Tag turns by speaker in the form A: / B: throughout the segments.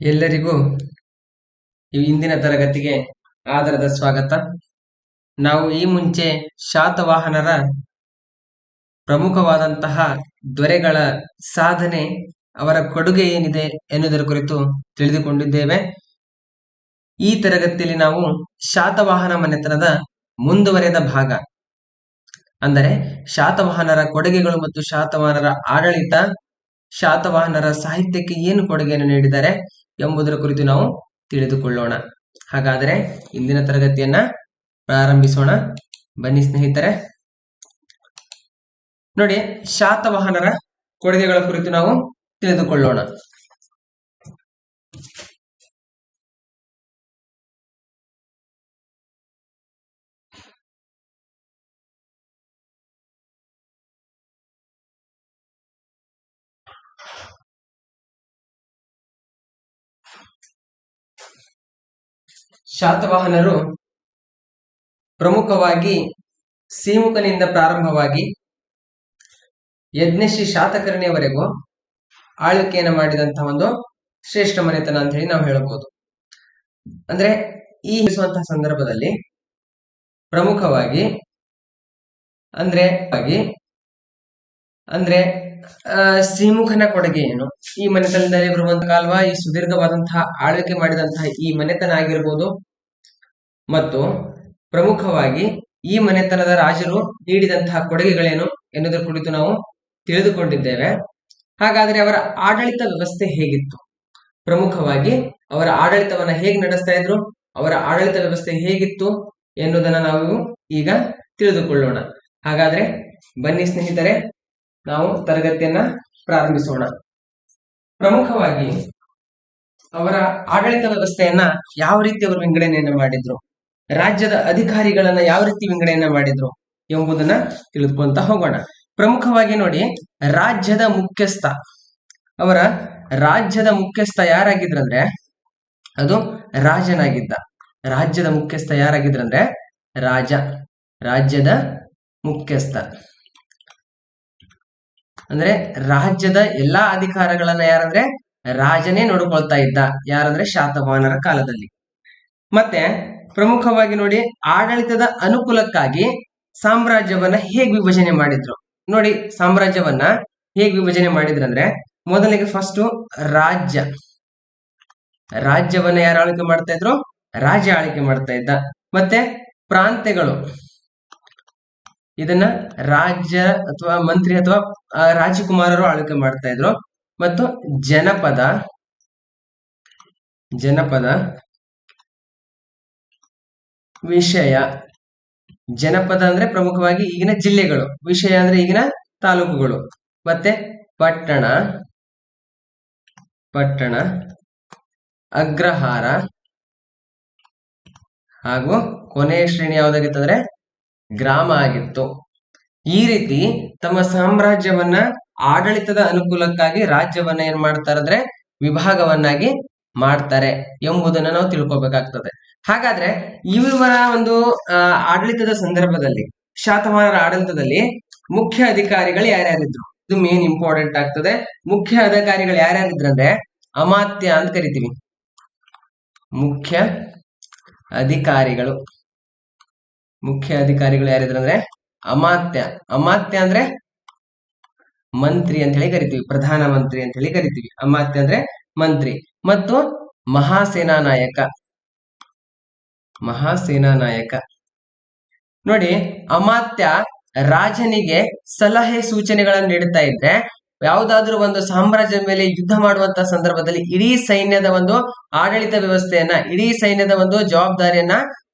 A: ಎಲ್ಲರಿಗೂ ಇಂದಿನ ತರಗತಿಗೆ ಆದರದ ಸ್ವಾಗತ. ನಾವು ಈ ಮುಂಚೆ ಶಾತವಾಹನರ ಪ್ರಮುಖವಾದಂತಹ ದೊರೆಗಳ ಸಾಧನೆ ಅವರ ಕೊಡುಗೆ ಏನಿದೆ ಎನ್ನುವುದರ ಕುರಿತು ತಿಳಿದುಕೊಂಡಿದ್ದೇವೆ. ಈ ತರಗತಿಯಲ್ಲಿ ನಾವು ಶಾತವಾಹನ ಮನೆತನದ ಮುಂದುವರೆದ ಭಾಗ. ಅಂದರೆ ಶಾತವಾಹನರ ಕೊಡುಗೆಗಳು ಮತ್ತು ಶಾತವಾಹನರ ಆಡಳಿತ, ಶಾತವಾಹನರ ಸಾಹಿತ್ಯಕ್ಕೆ ಏನು ಕೊಡುಗೆಯನ್ನು ನೀಡಿದ್ದಾರೆ ಎಂಬುದರ ಕುರಿತು ನಾವು ತಿಳಿದುಕೊಳ್ಳೋಣ. ಹಾಗಾದರೆ ಇಂದಿನ ತರಗತಿಯನ್ನ ಪ್ರಾರಂಭಿಸೋಣ. ಬನ್ನಿ ಸ್ನೇಹಿತರೆ. ನೋಡಿ, ಶಾತವಾಹನರ ಕೊಡುಗೆಗಳ ಕುರಿತು ನಾವು ತಿಳಿದುಕೊಳ್ಳೋಣ. ಶಾತವಾಹನರು ಪ್ರಮುಖವಾಗಿ ಸೀಮುಖನಿಂದ ಪ್ರಾರಂಭವಾಗಿ ಯಜ್ಞಶ್ರೀ ಶಾತಕರ್ಣಿಯವರೆಗೂ ಆಳ್ವಿಕೆಯನ್ನು ಮಾಡಿದಂತಹ ಒಂದು ಶ್ರೇಷ್ಠ ಮನೆತನ ಅಂತ ಹೇಳಿ ನಾವು ಹೇಳಬಹುದು ಅಂದ್ರೆ ಈ ಹಿಸುವಂತಹ ಸಂದರ್ಭದಲ್ಲಿ ಪ್ರಮುಖವಾಗಿ ಅಂದ್ರೆ ಅಂದ್ರೆ ಶ್ರೀಮುಖನ ಕೊಡುಗೆ ಏನು? ಈ ಮನೆತನದಲ್ಲಿ ಬರುವಂತಹ ಅಲ್ವಾ ಈ ಸುದೀರ್ಘವಾದಂತಹ ಆಳ್ವಿಕೆ ಮಾಡಿದಂತಹ ಈ ಮನೆತನ ಆಗಿರ್ಬೋದು ಮತ್ತು ಪ್ರಮುಖವಾಗಿ ಈ ಮನೆತನದ ರಾಜರು ನೀಡಿದಂತಹ ಕೊಡುಗೆಗಳೇನು ಎನ್ನುವುದರ ಕುರಿತು ನಾವು ತಿಳಿದುಕೊಂಡಿದ್ದೇವೆ. ಹಾಗಾದ್ರೆ ಅವರ ಆಡಳಿತ ವ್ಯವಸ್ಥೆ ಹೇಗಿತ್ತು? ಪ್ರಮುಖವಾಗಿ ಅವರ ಆಡಳಿತವನ್ನ ಹೇಗೆ ನಡೆಸ್ತಾ ಇದ್ರು? ಅವರ ಆಡಳಿತ ವ್ಯವಸ್ಥೆ ಹೇಗಿತ್ತು ಎನ್ನುವುದನ್ನ ನಾವು ಈಗ ತಿಳಿದುಕೊಳ್ಳೋಣ. ಹಾಗಾದ್ರೆ ಬನ್ನಿ ಸ್ನೇಹಿತರೆ, ನಾವು ತರಗತಿಯನ್ನ ಪ್ರಾರಂಭಿಸೋಣ. ಪ್ರಮುಖವಾಗಿ ಅವರ ಆಡಳಿತ ವ್ಯವಸ್ಥೆಯನ್ನ ಯಾವ ರೀತಿ ಅವರು ವಿಂಗಡಣೆಯನ್ನು ಮಾಡಿದ್ರು? ರಾಜ್ಯದ ಅಧಿಕಾರಿಗಳನ್ನ ಯಾವ ರೀತಿ ವಿಂಗಡಣೆಯನ್ನ ಮಾಡಿದ್ರು ಎಂಬುದನ್ನ ತಿಳಿದುಕೊಂತ ಹೋಗೋಣ. ಪ್ರಮುಖವಾಗಿ ನೋಡಿ, ರಾಜ್ಯದ ಮುಖ್ಯಸ್ಥ. ಅವರ ರಾಜ್ಯದ ಮುಖ್ಯಸ್ಥ ಯಾರಾಗಿದ್ರಂದ್ರೆ, ಅದು ರಾಜನಾಗಿದ್ದ. ರಾಜ್ಯದ ಮುಖ್ಯಸ್ಥ ಯಾರಾಗಿದ್ರಂದ್ರೆ, ರಾಜ, ರಾಜ್ಯದ ಮುಖ್ಯಸ್ಥ. ಅಂದ್ರೆ ರಾಜ್ಯದ ಎಲ್ಲಾ ಅಧಿಕಾರಗಳನ್ನ ಯಾರಂದ್ರೆ, ರಾಜನೇ ನೋಡಿಕೊಳ್ತಾ ಇದ್ದ. ಯಾರಂದ್ರೆ ಶಾತವಾಹನರ ಕಾಲದಲ್ಲಿ. ಮತ್ತೆ ಪ್ರಮುಖವಾಗಿ ನೋಡಿ ಆಡಳಿತದ ಅನುಕೂಲಕ್ಕಾಗಿ ಸಾಮ್ರಾಜ್ಯವನ್ನ ಹೇಗ್ ವಿಭಜನೆ ಮಾಡಿದ್ರು. ನೋಡಿ ಸಾಮ್ರಾಜ್ಯವನ್ನ ಹೇಗ್ ವಿಭಜನೆ ಮಾಡಿದ್ರಂದ್ರೆ ಮೊದಲಿಗೆ ಫಸ್ಟ್ ರಾಜ್ಯ. ರಾಜ್ಯವನ್ನ ಯಾರು ಆಳ್ವಿಕೆ ಮಾಡ್ತಾ ಇದ್ರು? ರಾಜ ಆಳ್ವಿಕೆ ಮಾಡ್ತಾ ಇದ್ದ. ಮತ್ತೆ ಪ್ರಾಂತ್ಯಗಳು. ಇದನ್ನ ರಾಜ್ಯ ಅಥವಾ ಮಂತ್ರಿ ಅಥವಾ ರಾಜಕುಮಾರರು ಆಳ್ವಿಕೆ ಮಾಡ್ತಾ ಇದ್ರು. ಮತ್ತು ಜನಪದ ಜನಪದ ವಿಷಯ. ಜನಪದ ಅಂದ್ರೆ ಪ್ರಮುಖವಾಗಿ ಈಗಿನ ಜಿಲ್ಲೆಗಳು. ವಿಷಯ ಅಂದ್ರೆ ಈಗಿನ ತಾಲೂಕುಗಳು. ಮತ್ತೆ ಪಟ್ಟಣ. ಪಟ್ಟಣ. ಅಗ್ರಹಾರ. ಹಾಗೂ ಕೊನೆಯ ಶ್ರೇಣಿ ಯಾವ್ದಾಗಿತ್ತಂದ್ರೆ ಗ್ರಾಮ ಆಗಿತ್ತು. ಈ ರೀತಿ ತಮ್ಮ ಸಾಮ್ರಾಜ್ಯವನ್ನ ಆಡಳಿತದ ಅನುಕೂಲಕ್ಕಾಗಿ ರಾಜ್ಯವನ್ನ ಏನ್ ಮಾಡ್ತಾರಂದ್ರೆ ವಿಭಾಗವನ್ನಾಗಿ ಮಾಡ್ತಾರೆ ಎಂಬುದನ್ನ ನಾವು ತಿಳ್ಕೊಬೇಕಾಗ್ತದೆ. ಹಾಗಾದ್ರೆ ಇವರ ಒಂದು ಆಡಳಿತದ ಸಂದರ್ಭದಲ್ಲಿ ಶಾತಮಾನರ ಆಡಳಿತದಲ್ಲಿ ಮುಖ್ಯ ಅಧಿಕಾರಿಗಳು ಯಾರ್ಯಾರಿದ್ರು? ಇದು ಮೇನ್ ಇಂಪಾರ್ಟೆಂಟ್ ಆಗ್ತದೆ. ಮುಖ್ಯ ಅಧಿಕಾರಿಗಳು ಯಾರ್ಯಾರಿದ್ರಂದ್ರೆ ಅಮಾತ್ಯ ಅಂತ ಕರಿತೀವಿ. ಮುಖ್ಯ ಅಧಿಕಾರಿಗಳು. ಮುಖ್ಯ ಅಧಿಕಾರಿಗಳು ಯಾರಿದ್ರಂದ್ರೆ ಅಮಾತ್ಯ. ಅಮಾತ್ಯ ಅಂದ್ರೆ ಮಂತ್ರಿ ಅಂತ ಹೇಳಿ ಕರಿತೀವಿ. ಪ್ರಧಾನ ಮಂತ್ರಿ ಅಂತ ಹೇಳಿ ಕರಿತೀವಿ. ಅಮಾತ್ಯ ಅಂದ್ರೆ ಮಂತ್ರಿ. ಮತ್ತು ಮಹಾಸೇನಾ ನಾಯಕ. ಮಹಾಸೇನಾ ನಾಯಕ. ನೋಡಿ, ಅಮಾತ್ಯ ರಾಜನಿಗೆ ಸಲಹೆ ಸೂಚನೆಗಳನ್ನು ನೀಡುತ್ತಾ ಇದ್ರೆ, ಯಾವುದಾದ್ರೂ ಒಂದು ಸಾಮ್ರಾಜ್ಯದ ಮೇಲೆ ಯುದ್ಧ ಮಾಡುವಂತ ಸಂದರ್ಭದಲ್ಲಿ ಇಡೀ ಸೈನ್ಯದ ಒಂದು ಆಡಳಿತ ವ್ಯವಸ್ಥೆಯನ್ನ, ಇಡೀ ಸೈನ್ಯದ ಒಂದು ಜವಾಬ್ದಾರಿಯನ್ನ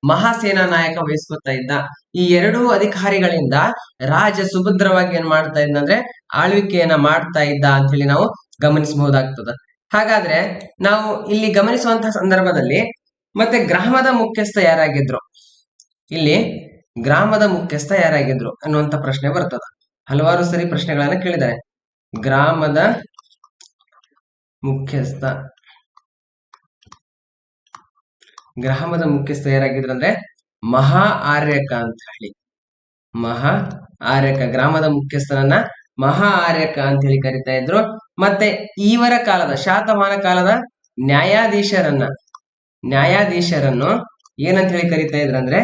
A: ಮಹಾಸೇನಾ ನಾಯಕ ವಹಿಸ್ಕೊತಾ ಇದ್ದ. ಈ ಎರಡೂ ಅಧಿಕಾರಿಗಳಿಂದ ರಾಜ ಸುಭದ್ರವಾಗಿ ಏನ್ ಮಾಡ್ತಾ ಇದ್ದ ಅಂದ್ರೆ ಆಳ್ವಿಕೆಯನ್ನ ಮಾಡ್ತಾ ಇದ್ದ ಅಂತ ಹೇಳಿ ನಾವು ಗಮನಿಸಬಹುದಾಗ್ತದ. ಹಾಗಾದ್ರೆ ನಾವು ಇಲ್ಲಿ ಗಮನಿಸುವಂತಹ ಸಂದರ್ಭದಲ್ಲಿ ಮತ್ತೆ ಗ್ರಾಮದ ಮುಖ್ಯಸ್ಥ ಯಾರಾಗಿದ್ರು? ಇಲ್ಲಿ ಗ್ರಾಮದ ಮುಖ್ಯಸ್ಥ ಯಾರಾಗಿದ್ರು ಅನ್ನುವಂತ ಪ್ರಶ್ನೆ ಬರ್ತದ. ಹಲವಾರು ಸರಿ ಪ್ರಶ್ನೆಗಳನ್ನ ಕೇಳಿದ್ದಾರೆ. ಗ್ರಾಮದ ಮುಖ್ಯಸ್ಥ. ಗ್ರಾಮದ ಮುಖ್ಯಸ್ಥ ಯಾರಾಗಿದ್ರು ಅಂದ್ರೆ ಮಹಾ ಆರ್ಯಕ ಅಂತ ಹೇಳಿ. ಮಹಾ ಆರ್ಯಕ, ಗ್ರಾಮದ ಮುಖ್ಯಸ್ಥನನ್ನ ಮಹಾ ಆರ್ಯಕ ಅಂತ ಹೇಳಿ ಕರಿತಾ ಇದ್ರು. ಮತ್ತೆ ಈವರ ಕಾಲದ, ಶಾತಮಾನ ಕಾಲದ ನ್ಯಾಯಾಧೀಶರನ್ನ ನ್ಯಾಯಾಧೀಶರನ್ನು ಏನಂತ ಹೇಳಿ ಕರಿತಾ ಇದ್ರು ಅಂದ್ರೆ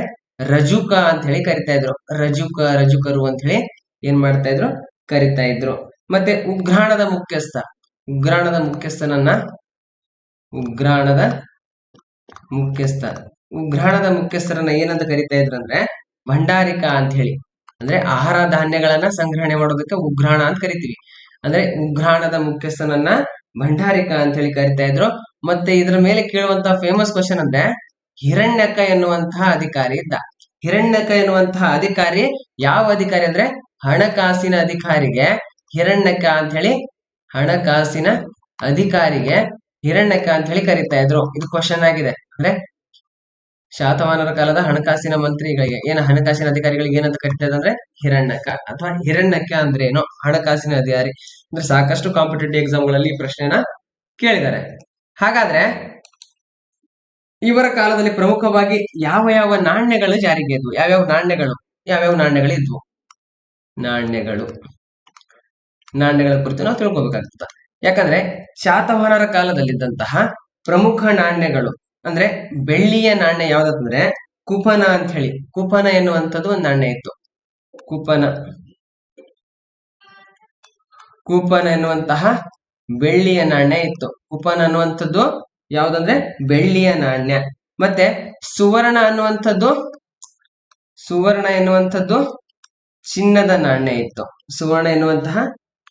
A: ರಜುಕ ಅಂತ ಹೇಳಿ ಕರಿತಾ ಇದ್ರು. ರಜುಕ, ರಜುಕರು ಅಂತ ಹೇಳಿ ಏನ್ ಮಾಡ್ತಾ ಇದ್ರು? ಕರಿತಾ ಇದ್ರು. ಮತ್ತೆ ಉಗ್ರಾಣದ ಮುಖ್ಯಸ್ಥ, ಉಗ್ರಾಣದ ಮುಖ್ಯಸ್ಥನನ್ನ ಉಗ್ರಾಣದ ಮುಖ್ಯಸ್ಥ, ಉಗ್ರಾಣದ ಮುಖ್ಯಸ್ಥರನ್ನ ಏನಂತ ಕರಿತಾ ಇದ್ರು ಅಂದ್ರೆ ಭಂಡಾರಿಕ ಅಂತ ಹೇಳಿ ಅಂದ್ರೆ ಆಹಾರ ಧಾನ್ಯಗಳನ್ನ ಸಂಗ್ರಹಣೆ ಮಾಡೋದಕ್ಕೆ ಉಗ್ರಾಣ ಅಂತ ಕರಿತೀವಿ. ಅಂದ್ರೆ ಉಗ್ರಾಣದ ಮುಖ್ಯಸ್ಥನನ್ನ ಭಂಡಾರಿಕ ಅಂತ ಹೇಳಿ ಕರಿತಾ ಇದ್ರು. ಮತ್ತೆ ಇದ್ರ ಮೇಲೆ ಕೇಳುವಂತಹ ಫೇಮಸ್ ಕ್ವಶನ್ ಅಂದ್ರೆ ಹಿರಣ್ಯಕ ಎನ್ನುವಂತಹ ಅಧಿಕಾರಿ ಇದ್ದ ಹಿರಣ್ಯಕ ಎನ್ನುವಂತಹ ಅಧಿಕಾರಿ ಯಾವ ಅಧಿಕಾರಿ ಅಂದ್ರೆ ಹಣಕಾಸಿನ ಅಧಿಕಾರಿಗೆ, ಹಿರಣ್ಯಕ ಅಂತ ಹೇಳಿ ಹಣಕಾಸಿನ ಅಧಿಕಾರಿಗೆ ಹಿರಣ್ಯಕ ಅಂತ ಹೇಳಿ ಕರೀತಾ ಇದ್ರು. ಇದು ಕ್ವಶನ್ ಆಗಿದೆ. ಅಂದ್ರೆ ಶಾತವಾಹನರ ಕಾಲದ ಹಣಕಾಸಿನ ಮಂತ್ರಿಗಳಿಗೆ, ಏನು ಹಣಕಾಸಿನ ಅಧಿಕಾರಿಗಳಿಗೆ ಏನಂತ ಕರಿತಾ ಅಂದ್ರೆ ಹಿರಣ್ಯಕ ಅಥವಾ ಹಿರಣ್ಯಕ ಅಂದ್ರೆ ಏನು ಹಣಕಾಸಿನ ಅಧಿಕಾರಿ. ಅಂದ್ರೆ ಸಾಕಷ್ಟು ಕಾಂಪಿಟೇಟಿವ್ ಎಕ್ಸಾಮ್ಗಳಲ್ಲಿ ಈ ಪ್ರಶ್ನೆನ ಕೇಳಿದ್ದಾರೆ. ಹಾಗಾದ್ರೆ ಇವರ ಕಾಲದಲ್ಲಿ ಪ್ರಮುಖವಾಗಿ ಯಾವ ಯಾವ ನಾಣ್ಯಗಳು ಜಾರಿಗೆ ಇದ್ವು? ಯಾವ್ಯಾವ ನಾಣ್ಯಗಳು? ಯಾವ್ಯಾವ ನಾಣ್ಯಗಳು ಇದ್ವು? ನಾಣ್ಯಗಳು. ನಾಣ್ಯಗಳ ಕುರಿತು ನಾವು ತಿಳ್ಕೊಬೇಕಾಗ್ತದ ಯಾಕಂದ್ರೆ ಶಾತವಾಹನರ ಕಾಲದಲ್ಲಿದ್ದಂತಹ ಪ್ರಮುಖ ನಾಣ್ಯಗಳು, ಅಂದ್ರೆ ಬೆಳ್ಳಿಯ ನಾಣ್ಯ ಯಾವ್ದಂದ್ರೆ ಕುಪನ ಅಂತ ಹೇಳಿ ಕುಪನ ಎನ್ನುವಂಥದ್ದು ಒಂದು ನಾಣ್ಯ ಇತ್ತು. ಕುಪನ. ಕೂಪನ್ ಎನ್ನುವಂತಹ ಬೆಳ್ಳಿಯ ನಾಣ್ಯ ಇತ್ತು. ಉಪನ್ ಅನ್ನುವಂಥದ್ದು ಯಾವುದಂದ್ರೆ ಬೆಳ್ಳಿಯ ನಾಣ್ಯ. ಮತ್ತೆ ಸುವರ್ಣ ಅನ್ನುವಂಥದ್ದು, ಸುವರ್ಣ ಎನ್ನುವಂಥದ್ದು ಚಿನ್ನದ ನಾಣ್ಯ ಇತ್ತು. ಸುವರ್ಣ ಎನ್ನುವಂತಹ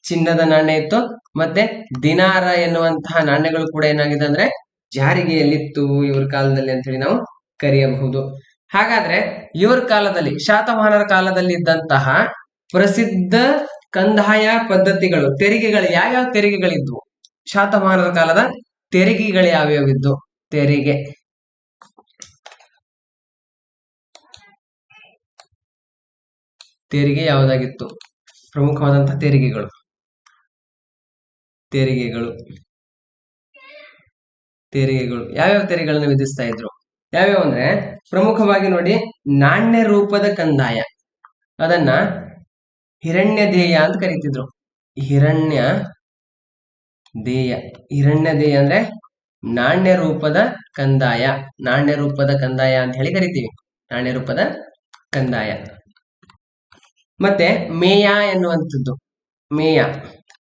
A: ಚಿನ್ನದ ನಾಣ್ಯ ಇತ್ತು. ಮತ್ತೆ ದಿನಾರ ಎನ್ನುವಂತಹ ನಾಣ್ಯಗಳು ಕೂಡ ಏನಾಗಿದೆ ಅಂದ್ರೆ ಜಾರಿಗೆಯಲ್ಲಿತ್ತು ಇವ್ರ ಕಾಲದಲ್ಲಿ ಅಂತ ಹೇಳಿ ನಾವು ಕರೆಯಬಹುದು. ಹಾಗಾದ್ರೆ ಇವ್ರ ಕಾಲದಲ್ಲಿ, ಶಾತವಾಹನರ ಕಾಲದಲ್ಲಿ ಇದ್ದಂತಹ ಪ್ರಸಿದ್ಧ ಕಂದಾಯ ಪದ್ಧತಿಗಳು, ತೆರಿಗೆಗಳು, ಯಾವ್ಯಾವ ತೆರಿಗೆಗಳಿದ್ವು? ಶಾತಮಾನದ ಕಾಲದ ತೆರಿಗೆಗಳು ಯಾವ್ಯಾವಿದ್ದು ತೆರಿಗೆ. ತೆರಿಗೆ ಯಾವುದಾಗಿತ್ತು? ಪ್ರಮುಖವಾದಂತಹ ತೆರಿಗೆಗಳು. ತೆರಿಗೆಗಳು. ತೆರಿಗೆಗಳು. ಯಾವ್ಯಾವ ತೆರಿಗೆಗಳನ್ನ ವಿಧಿಸ್ತಾ ಇದ್ರು? ಯಾವ್ಯಾವ ಅಂದ್ರೆ ಪ್ರಮುಖವಾಗಿ ನೋಡಿ ನಾಣ್ಯ ರೂಪದ ಕಂದಾಯ. ಅದನ್ನ ಹಿರಣ್ಯ ದೇಯ ಅಂತ ಕರೀತಿದ್ರು. ಹಿರಣ್ಯ ದೇಯ. ಹಿರಣ್ಯ ದೇಯ ಅಂದ್ರೆ ನಾಣ್ಯ ರೂಪದ ಕಂದಾಯ. ನಾಣ್ಯ ರೂಪದ ಕಂದಾಯ ಅಂತ ಹೇಳಿ ಕರಿತೀವಿ. ನಾಣ್ಯ ರೂಪದ ಕಂದಾಯ. ಮತ್ತೆ ಮೇಯ ಎನ್ನುವಂಥದ್ದು. ಮೇಯ.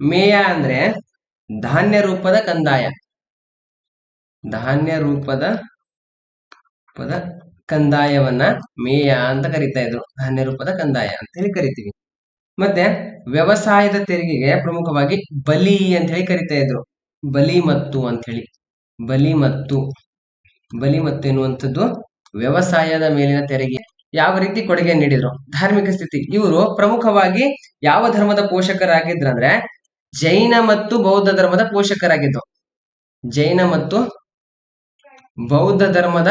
A: ಮೇಯ ಅಂದ್ರೆ ಧಾನ್ಯ ರೂಪದ ಕಂದಾಯ. ಧಾನ್ಯ ರೂಪದ ಪದ ಕಂದಾಯವನ್ನ ಮೇಯ ಅಂತ ಕರಿತಾ ಇದ್ರು. ಧಾನ್ಯ ರೂಪದ ಕಂದಾಯ ಅಂತ ಹೇಳಿ ಕರಿತೀವಿ. ಮತ್ತೆ ವ್ಯವಸಾಯದ ತೆರಿಗೆಗೆ ಪ್ರಮುಖವಾಗಿ ಬಲಿ ಅಂತ ಹೇಳಿ ಕರಿತಾ ಇದ್ರು. ಬಲಿ ಮತ್ತು ಅಂತ ಹೇಳಿ. ಬಲಿ ಮತ್ತು. ಬಲಿ ಮತ್ತು ಎನ್ನುವಂಥದ್ದು ವ್ಯವಸಾಯದ ಮೇಲಿನ ತೆರಿಗೆ. ಯಾವ ರೀತಿ ಕೊಡುಗೆ ನೀಡಿದ್ರು? ಧಾರ್ಮಿಕ ಸ್ಥಿತಿ. ಇವರು ಪ್ರಮುಖವಾಗಿ ಯಾವ ಧರ್ಮದ ಪೋಷಕರಾಗಿದ್ರಂದ್ರೆ ಜೈನ ಮತ್ತು ಬೌದ್ಧ ಧರ್ಮದ ಪೋಷಕರಾಗಿದ್ರು ಜೈನ ಮತ್ತು ಬೌದ್ಧ ಧರ್ಮದ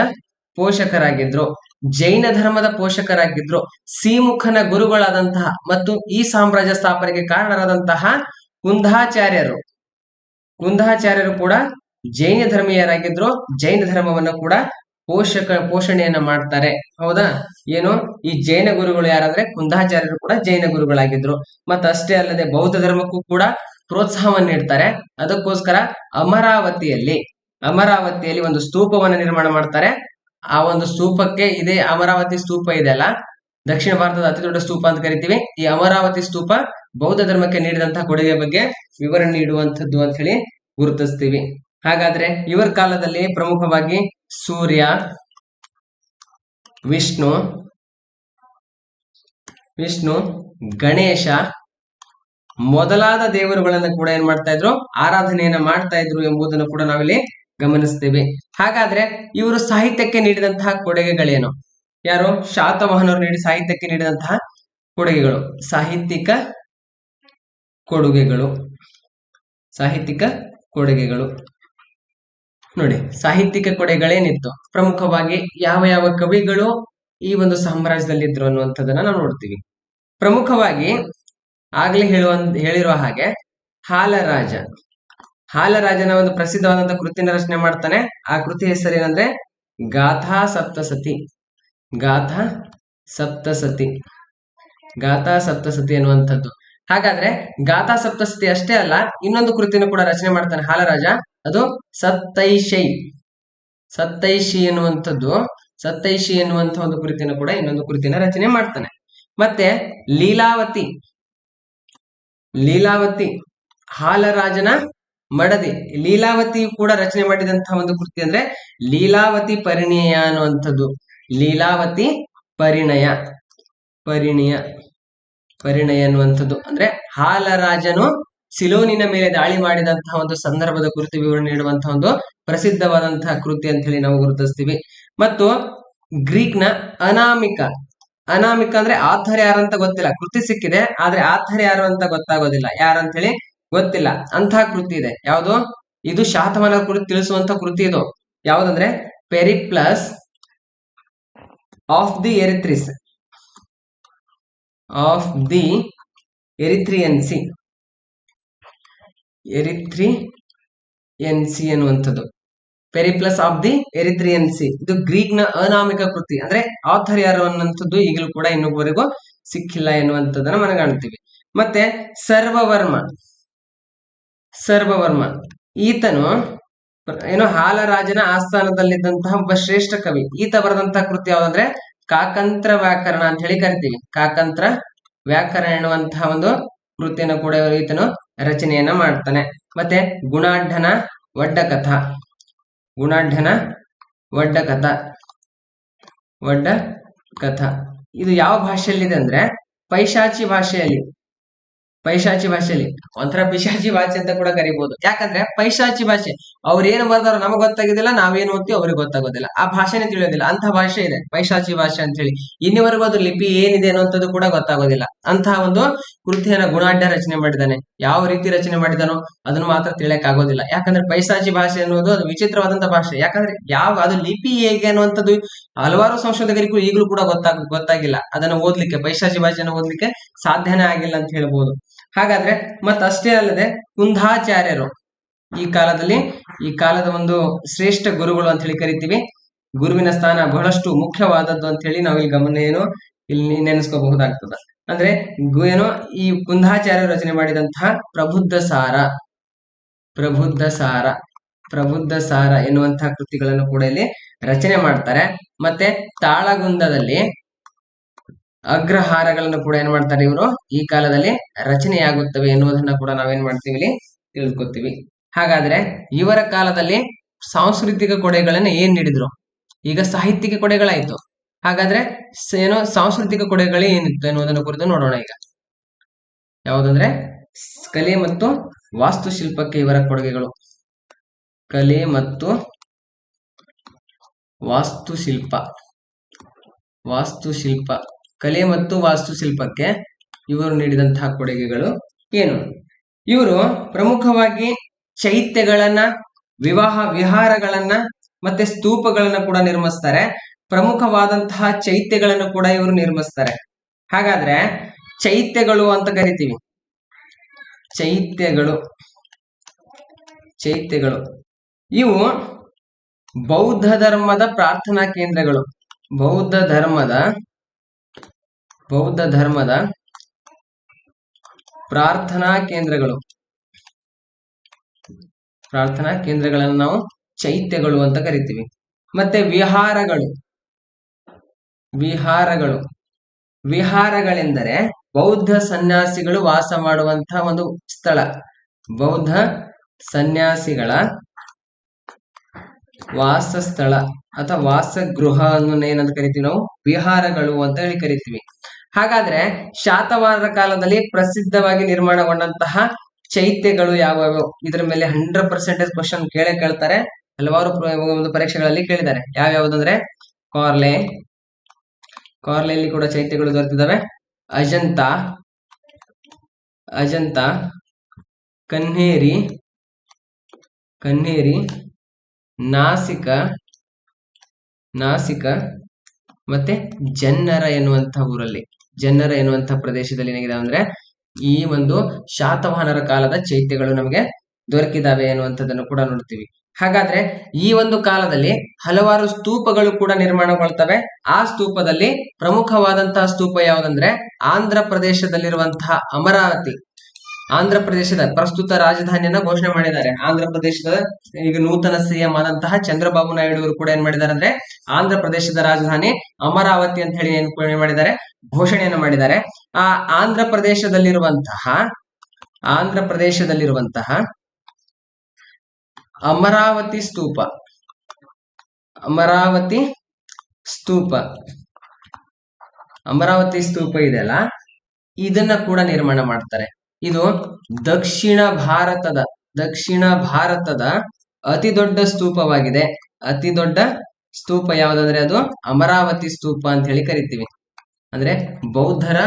A: ಪೋಷಕರಾಗಿದ್ರು. ಜೈನ ಧರ್ಮದ ಪೋಷಕರಾಗಿದ್ರು ಸೀಮುಖನ ಗುರುಗಳಾದಂತಹ ಮತ್ತು ಈ ಸಾಮ್ರಾಜ್ಯ ಸ್ಥಾಪನೆಗೆ ಕಾರಣರಾದಂತಹ ಕುಂದಾಚಾರ್ಯರು. ಕುಂದಾಚಾರ್ಯರು ಕೂಡ ಜೈನ ಧರ್ಮೀಯರಾಗಿದ್ರು, ಜೈನ ಧರ್ಮವನ್ನು ಕೂಡ ಪೋಷಕ, ಪೋಷಣೆಯನ್ನ ಮಾಡ್ತಾರೆ. ಹೌದಾ? ಏನು? ಈ ಜೈನ ಗುರುಗಳು ಯಾರಂದ್ರೆ ಕುಂದಾಚಾರ್ಯರು ಕೂಡ ಜೈನ ಗುರುಗಳಾಗಿದ್ರು. ಮತ್ತೆ ಅಷ್ಟೇ ಅಲ್ಲದೆ ಬೌದ್ಧ ಧರ್ಮಕ್ಕೂ ಕೂಡ ಪ್ರೋತ್ಸಾಹವನ್ನು ನೀಡ್ತಾರೆ. ಅದಕ್ಕೋಸ್ಕರ ಅಮರಾವತಿಯಲ್ಲಿ ಅಮರಾವತಿಯಲ್ಲಿ ಒಂದು ಸ್ತೂಪವನ್ನು ನಿರ್ಮಾಣ ಮಾಡ್ತಾರೆ. ಆ ಒಂದು ಸ್ತೂಪಕ್ಕೆ ಇದೇ, ಅಮರಾವತಿ ಸ್ತೂಪ ಇದೆ ಅಲ್ಲ? ದಕ್ಷಿಣ ಭಾರತದ ಅತಿ ದೊಡ್ಡ ಸ್ತೂಪ ಅಂತ ಕರಿತೀವಿ. ಈ ಅಮರಾವತಿ ಸ್ತೂಪ ಬೌದ್ಧ ಧರ್ಮಕ್ಕೆ ನೀಡಿದಂತಹ ಕೊಡುಗೆ ಬಗ್ಗೆ ವಿವರಣೆ ನೀಡುವಂಥದ್ದು ಅಂತ ಹೇಳಿ ಗುರುತಿಸ್ತೀವಿ. ಹಾಗಾದ್ರೆ ಇವರ ಕಾಲದಲ್ಲಿ ಪ್ರಮುಖವಾಗಿ ಸೂರ್ಯ, ವಿಷ್ಣು ವಿಷ್ಣು, ಗಣೇಶ ಮೊದಲಾದ ದೇವರುಗಳನ್ನ ಕೂಡ ಏನ್ ಮಾಡ್ತಾ ಇದ್ರು, ಆರಾಧನೆಯನ್ನ ಮಾಡ್ತಾ ಇದ್ರು ಎಂಬುದನ್ನು ಕೂಡ ನಾವಿಲ್ಲಿ ಗಮನಿಸ್ತೇವೆ. ಹಾಗಾದ್ರೆ ಇವರು ಸಾಹಿತ್ಯಕ್ಕೆ ನೀಡಿದಂತಹ ಕೊಡುಗೆಗಳೇನು? ಯಾರು? ಶಾತವಾಹನರು ನೀಡಿ ಸಾಹಿತ್ಯಕ್ಕೆ ನೀಡಿದಂತಹ ಕೊಡುಗೆಗಳು. ಸಾಹಿತ್ಯಿಕ ಕೊಡುಗೆಗಳು. ಸಾಹಿತ್ಯಿಕ ಕೊಡುಗೆಗಳು. ನೋಡಿ, ಸಾಹಿತ್ಯಿಕ ಕೊಡುಗೆಗಳೇನಿತ್ತು? ಪ್ರಮುಖವಾಗಿ ಯಾವ ಯಾವ ಕವಿಗಳು ಈ ಒಂದು ಸಾಮ್ರಾಜ್ಯದಲ್ಲಿ ಇದ್ರು ಅನ್ನುವಂಥದ್ದನ್ನ ನಾವು ನೋಡ್ತೀವಿ. ಪ್ರಮುಖವಾಗಿ ಆಗ್ಲೇ ಹೇಳುವ, ಹೇಳಿರುವ ಹಾಗೆ ಹಾಲರಾಜ. ಹಾಲರಾಜನ ಒಂದು ಪ್ರಸಿದ್ಧವಾದಂತಹ ಕೃತಿನ ರಚನೆ ಮಾಡ್ತಾನೆ. ಆ ಕೃತಿ ಹೆಸರೇನಂದ್ರೆ ಗಾಥಾ ಸಪ್ತಸತಿ. ಗಾಥಾ ಸಪ್ತಸತಿ. ಗಾಥಾ ಸಪ್ತಸತಿ ಅನ್ನುವಂಥದ್ದು ಹಾಗಾದ್ರೆ ಗಾಥಾ ಸಪ್ತಸತಿ ಅಷ್ಟೇ ಅಲ್ಲ, ಇನ್ನೊಂದು ಕೃತಿಯನ್ನು ಕೂಡ ರಚನೆ ಮಾಡ್ತಾನೆ ಹಾಲರಾಜ. ಅದು ಸತ್ತೈಶೈ ಸತ್ತೈಶಿ ಎನ್ನುವಂಥದ್ದು ಸತ್ತೈಶಿ ಎನ್ನುವಂಥ ಒಂದು ಕೃತಿನ ಕೂಡ ಇನ್ನೊಂದು ಕೃತಿನ ರಚನೆ ಮಾಡ್ತಾನೆ. ಮತ್ತೆ ಲೀಲಾವತಿ. ಲೀಲಾವತಿ ಹಾಲರಾಜನ ಮಡದಿ, ಲೀಲಾವತಿ ಕೂಡ ರಚನೆ ಮಾಡಿದಂತಹ ಒಂದು ಕೃತಿ ಅಂದ್ರೆ ಲೀಲಾವತಿ ಪರಿಣಯ ಅನ್ನುವಂಥದ್ದು. ಲೀಲಾವತಿ ಪರಿಣಯ ಪರಿಣಯ ಪರಿಣಯ ಅನ್ನುವಂಥದ್ದು. ಅಂದ್ರೆ ಹಾಲರಾಜನು ಸಿಲೋನಿನ ಮೇಲೆ ದಾಳಿ ಮಾಡಿದಂತಹ ಒಂದು ಸಂದರ್ಭದ ಕುರಿತು ವಿವರಣೆ ನೀಡುವಂತಹ ಒಂದು ಪ್ರಸಿದ್ಧವಾದಂತಹ ಕೃತಿ ಅಂತ ಹೇಳಿ ನಾವು ಗುರುತಿಸ್ತೀವಿ. ಮತ್ತು ಗ್ರೀಕ್ನ ಅನಾಮಿಕ ಅನಾಮಿಕ ಅಂದ್ರೆ ಆಥರ್ ಯಾರು ಅಂತ ಗೊತ್ತಿಲ್ಲ. ಕೃತಿ ಸಿಕ್ಕಿದೆ, ಆದ್ರೆ ಆಥರ್ ಯಾರು ಅಂತ ಗೊತ್ತಾಗೋದಿಲ್ಲ. ಯಾರಂತ ಹೇಳಿ ಗೊತ್ತಿಲ್ಲ. ಅಂತಹ ಕೃತಿ ಇದೆ. ಯಾವುದು? ಇದು ಶಾತಮಾನ ಕುರಿತು ತಿಳಿಸುವಂತ ಕೃತಿ ಇದು. ಯಾವುದಂದ್ರೆ? Periplus of the Erythraean. Of the Erythraean Sea sea ಅನ್ನುವಂಥದ್ದು Periplus of the Erythraean Sea ಇದು ಗ್ರೀಕ್ನ ಅನಾಮಿಕ ಕೃತಿ. ಅಂದ್ರೆ ಆಥರ್ ಯಾರು ಅನ್ನುವಂಥದ್ದು ಈಗಲೂ ಕೂಡ ಇನ್ನೊಬ್ಬರಿಗೂ ಸಿಕ್ಕಿಲ್ಲ ಎನ್ನುವಂಥದ್ದನ್ನ ಮನಗಾಣ್ತೀವಿ. ಮತ್ತೆ ಸರ್ವವರ್ಮ. ಸರ್ವವರ್ಮ. ಈತನು ಏನೋ ಹಾಲರಾಜನ ಆಸ್ಥಾನದಲ್ಲಿದ್ದಂತಹ ಒಬ್ಬ ಶ್ರೇಷ್ಠ ಕವಿ. ಈತ ಬರೆದಂತಹ ಕೃತಿ ಯಾವ್ದಂದ್ರೆ ಕಾಕಂತ್ರ ವ್ಯಾಕರಣ ಅಂತ ಹೇಳಿ ಕರಿತೀವಿ. ಕಾಕಂತ್ರ ವ್ಯಾಕರಣ ಎನ್ನುವಂತಹ ಒಂದು ಕೃತಿಯನ್ನು ಕೂಡ ಈತನು ರಚನೆಯನ್ನ ಮಾಡ್ತಾನೆ. ಮತ್ತೆ ಗುಣಾಢನ ಒಡ್ಡ ಕಥಾ ಗುಣಾಢ್ಯನ ವಡ್ಡ ಕಥಾ ಒಡ್ಡ ಕಥಾ ಇದು ಯಾವ ಭಾಷೆಯಲ್ಲಿದೆ ಅಂದ್ರೆ ಪೈಶಾಚಿ ಭಾಷೆಯಲ್ಲಿ ಪೈಶಾಚಿ ಭಾಷೆಯಲ್ಲಿ. ಒಂಥರ ಪಿಶಾಚಿ ಭಾಷೆ ಅಂತ ಕೂಡ ಕರಿಬಹುದು ಯಾಕಂದ್ರೆ ಪೈಶಾಚಿ ಭಾಷೆ, ಅವ್ರು ಏನು ಬರ್ದಾರೋ ನಮಗ್ ಗೊತ್ತಾಗೋದಿಲ್ಲ ನಾವೇನು ಓದ್ತೀವಿ ಅವ್ರಿಗೆ ಗೊತ್ತಾಗೋದಿಲ್ಲ. ಆ ಭಾಷೆನೇ ತಿಳಿಯೋದಿಲ್ಲ. ಅಂತ ಭಾಷೆ ಇದೆ, ಪೈಶಾಚಿ ಭಾಷೆ ಅಂತ ಹೇಳಿ ಇನ್ನಿವರೆಗೂ ಅದು ಲಿಪಿ ಏನಿದೆ ಅನ್ನೋಂಥದ್ದು ಕೂಡ ಗೊತ್ತಾಗೋದಿಲ್ಲ. ಅಂತಹ ಒಂದು ಕೃತಿಯನ್ನ ಗುಣಾಢ್ಯ ರಚನೆ ಮಾಡಿದ್ದಾನೆ. ಯಾವ ರೀತಿ ರಚನೆ ಮಾಡಿದಾನೋ ಅದನ್ನು ಮಾತ್ರ ತಿಳಿಯಕ್ ಆಗೋದಿಲ್ಲ ಯಾಕಂದ್ರೆ ಪೈಶಾಚಿ ಭಾಷೆ ಅನ್ನೋದು ಅದು ವಿಚಿತ್ರವಾದಂತಹ ಭಾಷೆ. ಯಾಕಂದ್ರೆ ಯಾವ, ಅದು ಲಿಪಿ ಹೇಗೆ ಅನ್ನುವಂಥದ್ದು ಹಲವಾರು ಸಂಶೋಧಕರಿಗೂ ಈಗಲೂ ಕೂಡ ಗೊತ್ತಾಗ, ಗೊತ್ತಾಗಿಲ್ಲ. ಅದನ್ನ ಓದ್ಲಿಕ್ಕೆ, ಪೈಶಾಚಿ ಭಾಷೆಯನ್ನು ಓದ್ಲಿಕ್ಕೆ ಸಾಧ್ಯನೇ ಆಗಿಲ್ಲ ಅಂತ ಹೇಳ್ಬೋದು. ಹಾಗಾದ್ರೆ ಮತ್ತಷ್ಟೇ ಅಲ್ಲದೆ ಕುಂದಾಚಾರ್ಯರು ಈ ಕಾಲದಲ್ಲಿ, ಈ ಕಾಲದ ಒಂದು ಶ್ರೇಷ್ಠ ಗುರುಗಳು ಅಂತ ಹೇಳಿ ಕರಿತೀವಿ. ಗುರುವಿನ ಸ್ಥಾನ ಬಹಳಷ್ಟು ಮುಖ್ಯವಾದದ್ದು ಅಂತ ಹೇಳಿ ನಾವು ಇಲ್ಲಿ ಗಮನ ಏನು ಇಲ್ಲಿ ನೆನೆಸ್ಕೋಬಹುದಾಗ್ತದ. ಅಂದ್ರೆ ಏನು ಈ ಕುಂದಾಚಾರ್ಯರು ರಚನೆ ಮಾಡಿದಂತಹ ಪ್ರಬುದ್ಧ ಸಾರ ಪ್ರಬುದ್ಧ ಸಾರ ಪ್ರಬುದ್ಧ ಸಾರ ಎನ್ನುವಂತಹ ಕೃತಿಗಳನ್ನು ಕೂಡ ಇಲ್ಲಿ ರಚನೆ ಮಾಡ್ತಾರೆ. ಮತ್ತೆ ತಾಳಗುಂದದಲ್ಲಿ ಅಗ್ರಹಾರಗಳನ್ನು ಕೂಡ ಏನ್ ಮಾಡ್ತಾರೆ ಇವರು? ಈ ಕಾಲದಲ್ಲಿ ರಚನೆಯಾಗುತ್ತವೆ ಎನ್ನುವುದನ್ನ ಕೂಡ ನಾವೇನ್ ಮಾಡ್ತೀವಿ ಇಲ್ಲಿ ತಿಳ್ಕೊತೀವಿ. ಹಾಗಾದ್ರೆ ಇವರ ಕಾಲದಲ್ಲಿ ಸಾಂಸ್ಕೃತಿಕ ಕೊಡೆಗಳನ್ನ ಏನ್ ನೀಡಿದ್ರು? ಈಗ ಸಾಹಿತ್ಯಿಕ ಕೊಡೆಗಳಾಯ್ತು. ಹಾಗಾದ್ರೆ ಏನೋ ಸಾಂಸ್ಕೃತಿಕ ಕೊಡೆಗಳು ಏನಿತ್ತು ಎನ್ನುವುದನ್ನು ಕುರಿತು ನೋಡೋಣ ಈಗ. ಯಾವುದಂದ್ರೆ ಕಲೆ ಮತ್ತು ವಾಸ್ತುಶಿಲ್ಪಕ್ಕೆ ಇವರ ಕೊಡುಗೆಗಳು. ಕಲೆ ಮತ್ತು ವಾಸ್ತುಶಿಲ್ಪ. ವಾಸ್ತುಶಿಲ್ಪ. ಕಲೆ ಮತ್ತು ವಾಸ್ತುಶಿಲ್ಪಕ್ಕೆ ಇವರು ನೀಡಿದಂತಹ ಕೊಡುಗೆಗಳು ಏನು? ಇವರು ಪ್ರಮುಖವಾಗಿ ಚೈತ್ಯಗಳನ್ನ, ವಿವಾಹ ವಿಹಾರಗಳನ್ನ ಮತ್ತೆ ಸ್ತೂಪಗಳನ್ನ ಕೂಡ ನಿರ್ಮಿಸ್ತಾರೆ. ಪ್ರಮುಖವಾದಂತಹ ಚೈತ್ಯಗಳನ್ನು ಕೂಡ ಇವರು ನಿರ್ಮಿಸ್ತಾರೆ. ಹಾಗಾದ್ರೆ ಚೈತ್ಯಗಳು ಅಂತ ಕರಿತೀವಿ. ಚೈತ್ಯಗಳು. ಚೈತ್ಯಗಳು. ಇವು ಬೌದ್ಧ ಧರ್ಮದ ಪ್ರಾರ್ಥನಾ ಕೇಂದ್ರಗಳು. ಬೌದ್ಧ ಧರ್ಮದ ಬೌದ್ಧ ಧರ್ಮದ ಪ್ರಾರ್ಥನಾ ಕೇಂದ್ರಗಳು. ಪ್ರಾರ್ಥನಾ ಕೇಂದ್ರಗಳನ್ನು ನಾವು ಚೈತ್ಯಗಳು ಅಂತ ಕರಿತೀವಿ. ಮತ್ತೆ ವಿಹಾರಗಳು. ವಿಹಾರಗಳು. ವಿಹಾರಗಳೆಂದರೆ ಬೌದ್ಧ ಸನ್ಯಾಸಿಗಳು ವಾಸ ಮಾಡುವಂತಹ ಒಂದು ಸ್ಥಳ. ಬೌದ್ಧ ಸನ್ಯಾಸಿಗಳ ವಾಸಸ್ಥಳ. ಅಥವಾ ವಾಸಗೃಹ ಅನ್ನು ಏನಂತ ಕರಿತೀವಿ ನಾವು? ವಿಹಾರಗಳು ಅಂತ ಹೇಳಿ ಕರಿತೀವಿ. ಹಾಗಾದ್ರೆ ಶಾತವಾಹನರ ಕಾಲದಲ್ಲಿ ಪ್ರಸಿದ್ಧವಾಗಿ ನಿರ್ಮಾಣಗೊಂಡಂತಹ ಚೈತ್ಯಗಳು ಯಾವ್ಯಾವ? ಇದರ ಮೇಲೆ ಹಂಡ್ರೆಡ್ ಪರ್ಸೆಂಟೇಜ್ ಕ್ವಶನ್ ಕೇಳೇ ಕೇಳ್ತಾರೆ. ಹಲವಾರು ಒಂದು ಪರೀಕ್ಷೆಗಳಲ್ಲಿ ಕೇಳಿದ್ದಾರೆ. ಯಾವ್ಯಾವುದಂದ್ರೆ? ಕಾರ್ಲೆ. ಕಾರ್ಲೆಯಲ್ಲಿ ಕೂಡ ಚೈತ್ಯಗಳು ದೊರೆತಿದ್ದಾವೆ. ಅಜಂತ. ಅಜಂತ. ಕನ್ಹೇರಿ. ಕನ್ಹೇರಿ. ನಾಸಿಕ. ನಾಸಿಕ ಮತ್ತೆ ಜನ್ನರ ಎನ್ನುವಂತಹ ಊರಲ್ಲಿ. ಜನ್ನರ ಎನ್ನುವಂತಹ ಪ್ರದೇಶದಲ್ಲಿ ಏನಾಗಿದೆ ಅಂದ್ರೆ ಈ ಒಂದು ಶಾತವಾಹನರ ಕಾಲದ ಚೈತ್ಯಗಳು ನಮಗೆ ದೊರಕಿದಾವೆ ಎನ್ನುವಂಥದ್ದನ್ನು ಕೂಡ ನೋಡ್ತೀವಿ. ಹಾಗಾದ್ರೆ ಈ ಒಂದು ಕಾಲದಲ್ಲಿ ಹಲವಾರು ಸ್ತೂಪಗಳು ಕೂಡ ನಿರ್ಮಾಣಗೊಳ್ತವೆ. ಆ ಸ್ತೂಪದಲ್ಲಿ ಪ್ರಮುಖವಾದಂತಹ ಸ್ತೂಪ ಯಾವುದಂದ್ರೆ ಆಂಧ್ರ ಪ್ರದೇಶದಲ್ಲಿರುವಂತಹ ಅಮರಾವತಿ. ಆಂಧ್ರ ಪ್ರದೇಶದ ಪ್ರಸ್ತುತ ರಾಜಧಾನಿಯನ್ನ ಘೋಷಣೆ ಮಾಡಿದ್ದಾರೆ. ಆಂಧ್ರ ಪ್ರದೇಶದ ಈಗ ನೂತನ ಸಿಎಂ ಆದಂತಹ ಚಂದ್ರಬಾಬು ನಾಯ್ಡು ಅವರು ಕೂಡ ಏನ್ ಮಾಡಿದ್ದಾರೆ ಅಂದ್ರೆ ಆಂಧ್ರ ಪ್ರದೇಶದ ರಾಜಧಾನಿ ಅಮರಾವತಿ ಅಂತ ಹೇಳಿ ಏನ್ ಮಾಡಿದ್ದಾರೆ, ಘೋಷಣೆಯನ್ನು ಮಾಡಿದ್ದಾರೆ. ಆ ಆಂಧ್ರ ಪ್ರದೇಶದಲ್ಲಿರುವಂತಹ ಆಂಧ್ರ ಪ್ರದೇಶದಲ್ಲಿರುವಂತಹ ಅಮರಾವತಿ ಸ್ತೂಪ ಅಮರಾವತಿ ಸ್ತೂಪ ಅಮರಾವತಿ ಸ್ತೂಪ ಇದೆಯಲ್ಲ ಇದನ್ನ ಕೂಡ ನಿರ್ಮಾಣ ಮಾಡ್ತಾರೆ. ಇದು ದಕ್ಷಿಣ ಭಾರತದ ದಕ್ಷಿಣ ಭಾರತದ ಅತಿ ದೊಡ್ಡ ಸ್ತೂಪವಾಗಿದೆ. ಅತಿ ದೊಡ್ಡ ಸ್ತೂಪ ಯಾವುದಂದ್ರೆ ಅದು ಅಮರಾವತಿ ಸ್ತೂಪ ಅಂತ ಹೇಳಿ ಕರಿತೀವಿ. ಅಂದ್ರೆ ಬೌದ್ಧರ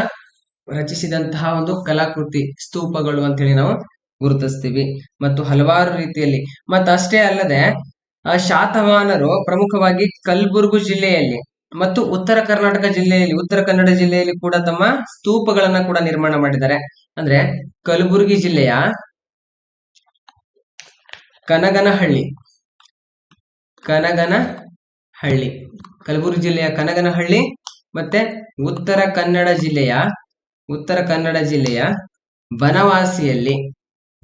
A: ರಚಿಸಿದಂತಹ ಒಂದು ಕಲಾಕೃತಿ ಸ್ತೂಪಗಳು ಅಂತ ಹೇಳಿ ನಾವು ಗುರುತಿಸ್ತೀವಿ. ಮತ್ತು ಹಲವಾರು ರೀತಿಯಲ್ಲಿ ಮತ್ತಷ್ಟೇ ಅಲ್ಲದೆ, ಆ ಶಾತವಾಹನರು ಪ್ರಮುಖವಾಗಿ ಕಲ್ಬುರ್ಗು ಜಿಲ್ಲೆಯಲ್ಲಿ ಮತ್ತು ಉತ್ತರ ಕರ್ನಾಟಕ ಜಿಲ್ಲೆಯಲ್ಲಿ, ಉತ್ತರ ಕನ್ನಡ ಜಿಲ್ಲೆಯಲ್ಲಿ ಕೂಡ ತಮ್ಮ ಸ್ತೂಪಗಳನ್ನ ಕೂಡ ನಿರ್ಮಾಣ ಮಾಡಿದ್ದಾರೆ. ಅಂದ್ರೆ ಕಲಬುರಗಿ ಜಿಲ್ಲೆಯ ಕನಗನಹಳ್ಳಿ. ಕನಗನಹಳ್ಳಿ. ಕಲಬುರಗಿ ಜಿಲ್ಲೆಯ ಕನಗನಹಳ್ಳಿ ಮತ್ತೆ ಉತ್ತರ ಕನ್ನಡ ಜಿಲ್ಲೆಯ, ಉತ್ತರ ಕನ್ನಡ ಜಿಲ್ಲೆಯ ಬನವಾಸಿಯಲ್ಲಿ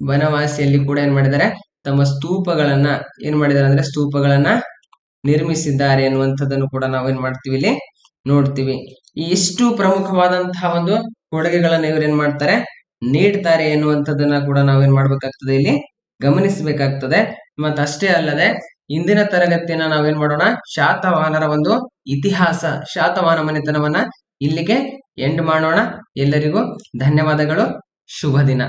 A: ಬನವಾಸಿಯಲ್ಲಿ ಕೂಡ ಏನ್ ಮಾಡಿದ್ದಾರೆ? ತಮ್ಮ ಸ್ತೂಪಗಳನ್ನ ಏನ್ ಮಾಡಿದ್ದಾರೆ ಅಂದ್ರೆ ಸ್ತೂಪಗಳನ್ನ ನಿರ್ಮಿಸಿದ್ದಾರೆ ಅನ್ನುವಂಥದ್ದನ್ನು ಕೂಡ ನಾವೇನ್ ಮಾಡ್ತೀವಿ ಇಲ್ಲಿ ನೋಡ್ತೀವಿ. ಈ ಇಷ್ಟು ಪ್ರಮುಖವಾದಂತಹ ಒಂದು ಕೊಡುಗೆಗಳನ್ನ ಇವ್ರು ಏನ್ ಮಾಡ್ತಾರೆ? ನೀಡ್ತಾರೆ ಎನ್ನುವಂಥದ್ದನ್ನ ಕೂಡ ನಾವೇನ್ ಮಾಡ್ಬೇಕಾಗ್ತದೆ ಇಲ್ಲಿ? ಗಮನಿಸಬೇಕಾಗ್ತದೆ. ಮತ್ತ ಅಷ್ಟೇ ಅಲ್ಲದೆ ಇಂದಿನ ತರಗತಿಯನ್ನ ನಾವೇನ್ ಮಾಡೋಣ? ಶಾತವಾಹನರ ಒಂದು ಇತಿಹಾಸ, ಶಾತವಾಹನ ಮನೆತನವನ್ನ ಇಲ್ಲಿಗೆ ಎಂಡ್ ಮಾಡೋಣ. ಎಲ್ಲರಿಗೂ ಧನ್ಯವಾದಗಳು. ಶುಭ ದಿನ